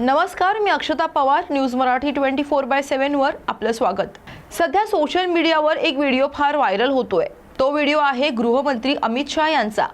नमस्कार मी Akshata Pawar news Marathi twenty four by सेव्हनवर आपलं स्वागत. सध्या सोशल मीडियावर एक व्हिडिओ फार व्हायरल होतोय. तो व्हिडिओ आहे गृहमंत्री अमित शहा यांचा.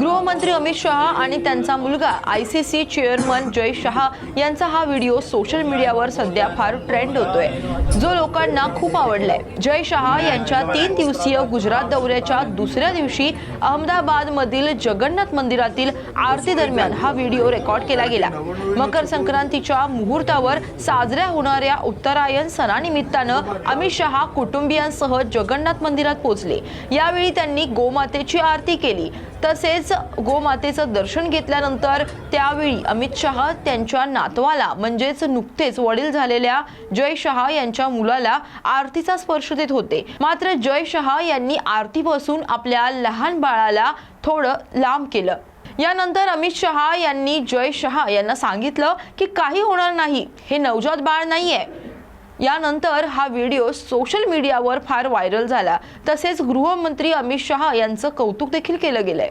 गृहमंत्री अमित शहा आणि त्यांचा मुलगा I C C chairman Jay Shah यांचा हा व्हिडिओ सोशल मीडियावर सध्या फार ट्रेंड होतोय. जो लोकांना खूप आवडलाय. जय शहा यांच्या तीन दिवसीय गुजरात दौऱ्याच्या दुसऱ्या दिवशी अहमदाबाद मधील जगन्नाथ मंदिरातील आरती दरम्यान हा व्हिडिओ रेकॉर्ड केला गेला. मकर संक्रांतीच्या मुहूर्तावर साजऱ्या होणाऱ्या उत्तरायण सणानिमित्तानं अमित शहा कुटुंबियांसह जगन्नाथ मंदिरात पोहोचले. यावेळी त्यांनी गोमातेची आरती केली. तसेच गोमातेचं दर्शन घेतल्यानंतर त्यावेळी अमित शहा त्यांच्या नातवाला म्हणजेच नुकतेच वडील झालेल्या जय शहा यांच्या मुलाला आरतीचा स्पर्श देत होते. मात्र जय शहा यांनी आरतीपासून आपल्या लहान बाळाला थोडं लांब केलं. यानंतर अमित शहा यांनी जय शहा यांना सांगितलं की काही होणार नाही. हे नवजात बाळ नाहीये. यानंतर हा व्हिडिओ सोशल मीडियावर फार व्हायरल झाला. तसेच गृहमंत्री अमित शहा यांचं कौतुक देखील केलं गेलंय.